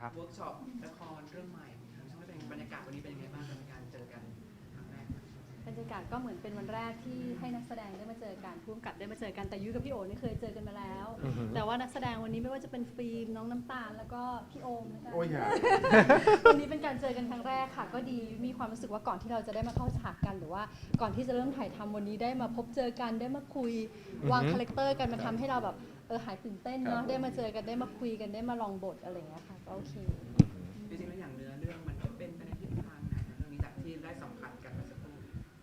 ครับเวิร์กช็อปละครเรื่องใหม่ทางช่องได้เป็นบรรยากาศวันนี้เป็นยังไงบ้างกับการเจอกันครั้งแรกบรรยากาศก็เหมือนเป็นวันแรกที่ให้นักแสดงได้มาเจอกันผู้กำกับได้มาเจอกันแต่ยุ้ยกับพี่โอนี่เคยเจอกันมาแล้ว อือฮึ แต่ว่านักแสดงวันนี้ไม่ว่าจะเป็นฟิล์มน้องน้ำตาล แล้วก็พี่โอมนะคะ โอ้ยอย่า วันนี้เป็นการเจอกันครั้งแรกค่ะ ก็ดีมีความรู้สึกว่าก่อนที่เราจะได้มาเข้าฉากกัน หรือว่าก่อนที่จะเริ่มถ่ายทำวันนี้ได้มาพบเจอกันได้มาคุยอือฮึวางคาแรคเตอร์กันมันทำให้เราแบบ เออหายตื่นเต้นเนาะได้มาเจอกันได้มาคุยกันได้มาลองบทอะไรอย่างเงี้ยค่ะก็โอเค จริงๆแล้วอย่างเนื้อเรื่องมันก็เป็นไปในทิศทางไหนนะเรื่องนี้จากที่ได้สัมผัสกันเมื่อสักครู่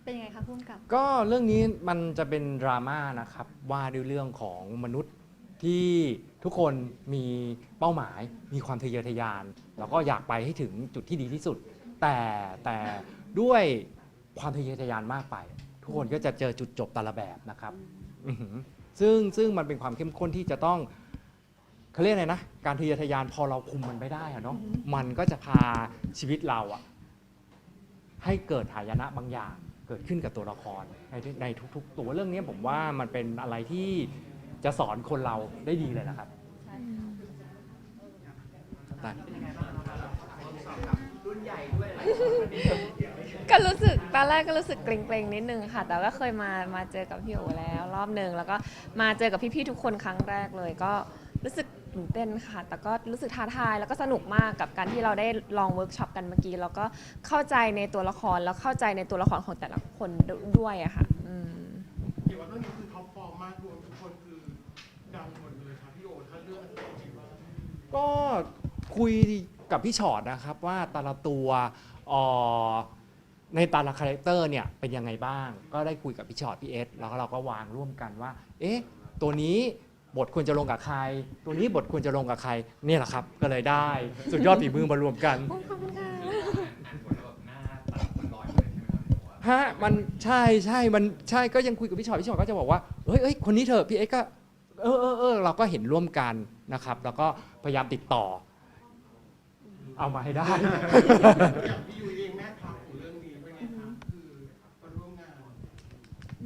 เป็นยังไงคะผู้กำกับก็เรื่องนี้มันจะเป็นดราม่านะครับ ว่าด้วยเรื่องของมนุษย์ที่ทุกคนมีเป้าหมาย มีความทะเยอทะยาน แล้วก็อยากไปให้ถึงจุดที่ดีที่สุด แต่แต่ด้วยความทะเยอทะยานมากไป ทุกคนก็จะเจอจุดจบแต่ละแบบนะครับ อือหือ ซึ่งซึ่งมันเป็นความเข้มข้นที่จะต้องเขาเรียกอะไรนะ การทะเยอทะยานพอเราคุมมันไม่ได้อะเนาะมันก็จะพาชีวิตเราอะให้เกิดหายนะบางอย่างเกิดขึ้นกับตัวละครในในทุก ๆ ตัวเรื่องนี้ผมว่ามันเป็นอะไรที่จะสอนคนเราได้ดีเลยนะครับใช่ตัดเป็นยังไงบ้างครับเวิร์กช็อปกับรุ่นใหญ่ด้วย ก็รู้สึกตอนแรกก็รู้สึกเกรงๆนิดนึงค่ะ แต่ก็เคยมามาเจอกับพี่โอแล้วรอบหนึ่งแล้วก็มาเจอกับพี่ๆทุกคนครั้งแรกเลย ก็รู้สึกตื่นเต้นค่ะ แต่ก็รู้สึกท้าทายแล้วก็สนุกมากกับการที่เราได้ลองเวิร์กช็อปกันเมื่อกี้แล้วก็เข้าใจในตัวละครแล้วเข้าใจในตัวละครของแต่ละคนด้วยอะค่ะอืมเห็นว่าเรื่องนี้คือท็อปฟอร์มมากรวมทุกคนคือดังหมดเลยครับพี่โอถ้าเรื่องอันนี้จริงว่าก็คุยกับพี่ชอตนะครับว่าแต่ละตัวเอ่อ ในแต่ละคาแรคเตอร์เนี่ยเป็นยังไงบ้าง ก็ได้คุยกับพี่ชอตพี่เอสแล้วก็เราก็วางร่วมกันว่า เอ๊ะ ตัวนี้บทควรจะลงกับใคร ตัวนี้บทควรจะลงกับใครเนี่ยแหละครับ ก็เลยได้สุดยอดฝีมือมารวมกันฮะมันใช่ใช่มันใช่ก็ยังคุยกับพี่ชอตพี่ชอตก็จะบอกว่าเฮ้ยเอ้ยคนนี้เถอะพี่เอ็กซ์ก็เออเออเออเราก็เห็นร่วมกันนะครับ แล้วก็พยายามติดต่อ เอามาให้ได้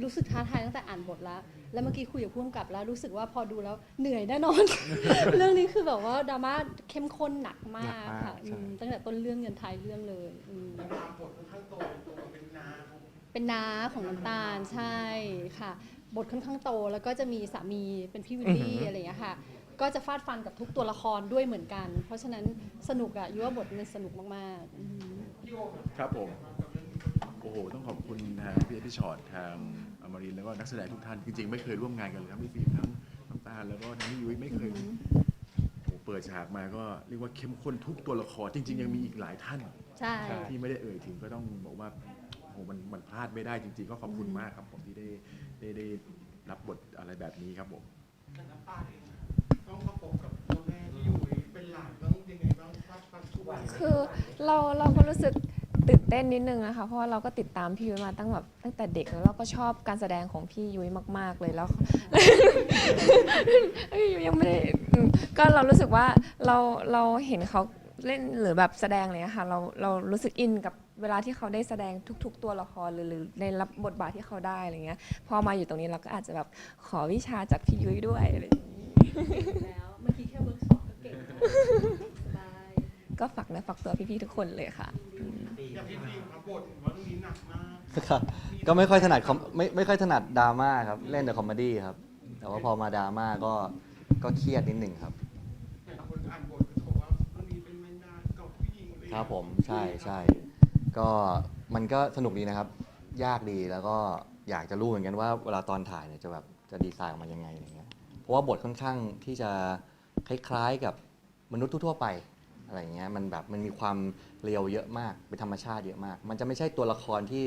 รู้สึกท้าทายตั้งแต่อ่านบทแล้ว แล้วเมื่อกี้คุยกับผู้กำกับแล้ว รู้สึกว่าพอดูแล้วเหนื่อยแน่นอน เรื่องนี้คือแบบว่าดราม่าเข้มข้นหนักมากหนักมากค่ะใช่อืมตั้งแต่ต้นเรื่องยันท้ายเรื่องเลยอืมมันตามบทค่อนข้างโตตัวเป็นนาของเป็นน้าของน้ำตาลใช่ค่ะ บทค่อนข้างโตแล้วก็จะมีสามีเป็นพี่วิลลี่อะไรอย่างเงี้ยค่ะ ก็จะฟาดฟันกับทุกตัวละครด้วยเหมือนกัน เพราะฉะนั้นสนุกอะยูว่าบทมันสนุกมากๆอืมครับผม โอ้โห ต้องขอบคุณทางพี่เอพี่ชอตทางอมรินทร์แล้วก็นักแสดงทุกท่าน จริงๆ ไม่เคยร่วมงานกันเลยทั้งพี่ฟิล์มทั้งน้ำตาลแล้วก็ทั้งพี่ยุ้ยไม่เคยโอ้โหเปิดฉากมาก็เรียกว่าเข้มข้นทุกตัวละคร จริง ๆ ยังมีอีกหลายท่าน ใช่ ที่ไม่ได้เอ่ยถึงก็ต้องบอกว่าโอ้โหมันมันพลาดไม่ได้จริง ๆ ก็ขอบคุณมากครับผมที่ได้ได้ได้รับบทอะไรแบบนี้ครับผม แต่น้ำตาลเองต้องประกบกับตัวแม่ที่ยุ้ยเป็นหลานต้องยังไงบ้างฟาดฟันทุกวัน คือเราเราก็รู้สึกตื่น เต้นนิดนึงนะคะเพราะว่าเราก็ติดตามพี่ยุ้ยมาตั้งแบบตั้งแต่เด็กแล้วเราก็ชอบการแสดงของพี่ยุ้ยมาก ๆ เลยแล้วเอ้ยยังไม่ได้อืมก็เรารู้สึกว่าเราเราเห็นเขาเล่นหรือแบบแสดงอะไรเลยค่ะเราเรารู้สึกอินกับเวลาที่เขาได้แสดงทุก ๆ ตัวละครหรือหรือในรับบทบาทที่เขาได้อะไรเงี้ยพอมาอยู่ตรงนี้เราก็อาจจะแบบขอวิชาจากพี่ยุ้ยด้วยอะไรอย่างงี้แล้วเมื่อกี้แค่เวิร์กช็อปก็เก่งแล้วสบาย ก็ฝากเนื้อฝากตัวพี่ๆทุกคนเลยค่ะ อย่างพี่ฟิล์มครับบทว่าเรื่องนี้หนักมากครับก็ไม่ค่อยถนัดคอมไม่ไม่ค่อยถนัดดราม่าครับ เล่นแต่คอมเมดี้ครับ แต่ว่าพอมาดราม่าก็ก็เครียดนิดหนึ่งครับอย่างคนอ่านบทก็จะบอกว่าเรื่องนี้เป็นแมนดากับผู้หญิงเลยครับผมใช่ใช่ก็มันก็สนุกดีนะครับ ยากดีแล้วก็อยากจะรู้เหมือนกันว่าเวลาตอนถ่ายเนี่ยจะแบบจะดีไซน์ออกมายังไงอะไรเงี้ยเพราะว่าบทค่อนข้างที่จะคล้ายๆกับมนุษย์ทั่วๆไป อะไรเงี้ยมันแบบมันมีความเรียวเยอะมากเป็นธรรมชาติเยอะมาก มันจะไม่ใช่ตัวละครที่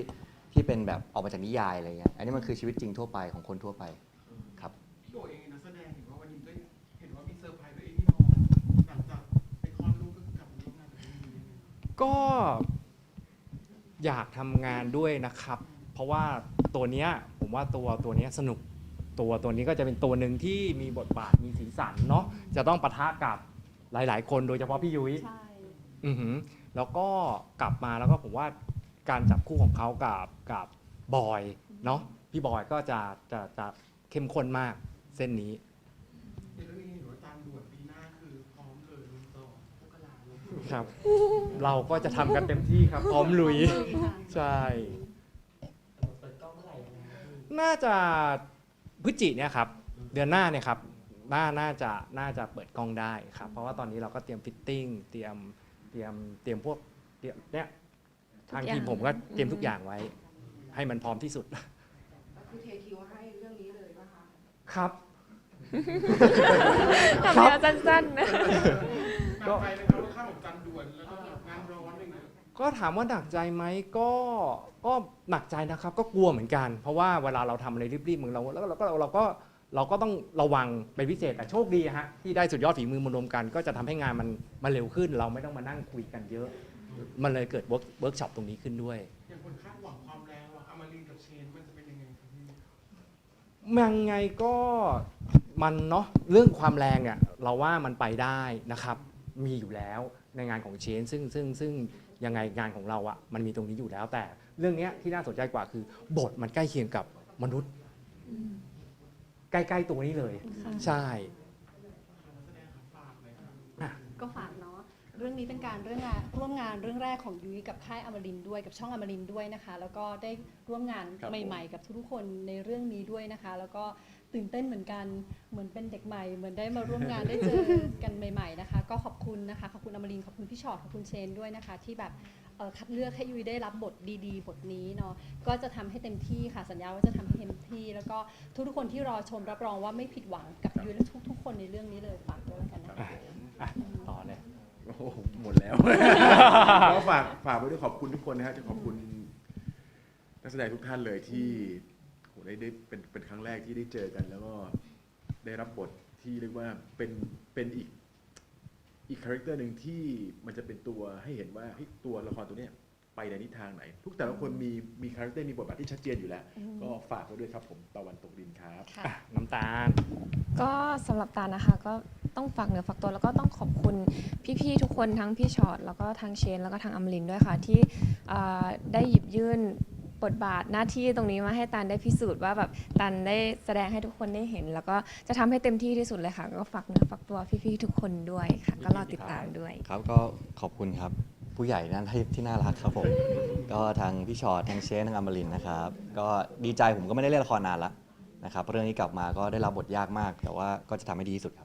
ที่เป็นแบบออกมาจากนิยายอะไรเงี้ยอันนี้มันคือชีวิตจริงทั่วไปของคนทั่วไป ครับ พี่โดเองนักแสดงเห็นว่าวันนี้ก็เห็นว่ามีเซอร์ไพรส์ด้วยเองที่น้องหลังจากไปคลอดลูกก็กลับมาร่วมงานกับพี่ยุ้ยก็อยากทำงานด้วยนะครับ เพราะว่าตัวเนี้ยผมว่าตัวตัวเนี้ยสนุก ตัวตัวนี้ก็จะเป็นตัวหนึ่งที่มีบทบาทมีสีสันเนาะจะต้องปะทะกับ หลาย ๆ คนโดยเฉพาะพี่ยุ้ยใช่ อือหือแล้วก็กลับมาแล้วก็ผมว่าการจับคู่ของเขากับกับบอยเนาะพี่บอยก็จะจะจะเข้มข้นมากเส้นนี้ในเรื่องนี้เห็นว่าตามด่วนปีหน้าคือพร้อมเลยลงจอพกลาลงครับ เราก็จะทำกันเต็มที่ครับ พร้อมลุยค่ะใช่น่าจะพฤศจิเนี่ยครับ เดือนหน้าเนี่ยครับ น่าน่าจะน่าจะเปิดกล้องได้ครับ เพราะว่าตอนนี้เราก็เตรียมฟิตติ้งเตรียมเตรียมเตรียมพวกเตรียมเนี่ยทางทีมผมก็เตรียมทุกอย่างไว้ ให้มันพร้อมที่สุดก็คือเทคิวให้เรื่องนี้เลยป่ะคะครับ ทำเนื้อสั้นๆนะหนักใจไหมครับว่าข้ามของจันด่วนแล้วก็งานร้อนอะไรอย่างเงี้ย ก็ถามว่าหนักใจไหมก็ก็หนักใจนะครับ ก็กลัวเหมือนกัน เพราะว่าเวลาเราทำอะไรรีบๆเหมือนเราแล้วเราก็เราก็ เราก็ต้องระวังเป็นพิเศษแต่โชคดีฮะที่ได้สุดยอดฝีมือมารวมกัน ก็จะทำให้งานมันมันเร็วขึ้น เราไม่ต้องมานั่งคุยกันเยอะ มันเลยเกิดเวิร์กเวิร์กช็อปตรงนี้ขึ้นด้วยอย่างคนคาดหวังความแรงระหว่างอมรินทร์กับเชนมันจะเป็นยังไงครับพี่ยังไงก็มันเนาะเรื่องความแรงเนี่ยเราว่ามันไปได้นะครับมีอยู่แล้วในงานของเชนซึ่งซึ่งซึ่งยังไงงานของเราอะมันมีตรงนี้อยู่แล้วแต่ เรื่องเนี้ยที่น่าสนใจกว่าคือบทมันใกล้เคียงกับมนุษย์ ใกล้ๆตัวนี้เลย ค่ะใช่ ก็ฝากเนาะเรื่องนี้เป็นการเรื่องงานร่วมงานเรื่องแรกของยุ้ยกับค่ายอมรินทร์ด้วยกับช่องอมรินทร์ด้วยนะคะ แล้วก็ได้ร่วมงานครับผม ใหม่ ๆ กับทุกๆคนในเรื่องนี้ด้วยนะคะ แล้วก็ตื่นเต้นเหมือนกันเหมือนเป็นเด็กใหม่ เหมือนได้มาร่วมงาน ได้เจอกันใหม่ ๆนะคะ ก็ขอบคุณนะคะขอบคุณอมรินทร์ขอบคุณพี่ชอตขอบคุณเชนด้วยนะคะ ที่แบบเอ่อ คัดเลือกให้ยุ้ยได้รับบทดีๆ บทนี้เนาะก็จะทำให้เต็มที่ค่ะสัญญาว่าจะทำให้เต็มที่ แล้วก็ทุกๆคนที่รอชมรับรองว่าไม่ผิดหวังกับยุ้ยและทุก ๆ คนในเรื่องนี้เลยฝากด้วยแล้วกันนะคะอะต่อเลยโอ้โหหมดแล้วก็ฝากฝากไว้ด้วยขอบคุณทุกคนนะฮะจะขอบคุณนักแสดงทุกท่านเลยที่โหได้ได้เป็นเป็นครั้งแรกที่ได้เจอกัน แล้วก็ได้รับบทที่เรียกว่าเป็นเป็นอีก อีกคาแรคเตอร์หนึ่งที่มันจะเป็นตัวให้เห็นว่าเฮ้ยตัวละครตัวเนี้ยไปในทิศทางไหน ทุกแต่ละคนมีมีคาแรคเตอร์มีบทบาทที่ชัดเจนอยู่แล้ว ก็ฝากไว้ด้วยครับผมตะวันตกดินครับ ค่ะ อะน้ำตาล ก็สำหรับตานะคะก็ต้องฝากเนื้อฝากตัวแล้วก็ต้องขอบคุณพี่ๆทุกคนทั้งพี่ชอตแล้วก็ทางเชน แล้วก็ทางอมรินทร์ด้วยค่ะที่อ่าได้หยิบยื่น บทบาทหน้าที่ตรงนี้มาให้ตันได้พิสูจน์ว่าแบบตันได้แสดงให้ทุกคนได้เห็น แล้วก็จะทำให้เต็มที่ที่สุดเลยค่ะ ก็ฝากเนื้อฝากตัวพี่ๆทุกคนด้วยค่ะ ก็รอติดตามด้วย ครับก็ขอบคุณครับ ผู้ใหญ่นั่นที่ที่น่ารักครับผม ก็ทางพี่ชอตทางเชนทางอมรินทร์นะครับ ก็ดีใจผมก็ไม่ได้เล่นละครนานละนะครับเรื่องนี้กลับมาก็ได้รับบทยากมาก แต่ว่าก็จะทำให้ดีที่สุดครับ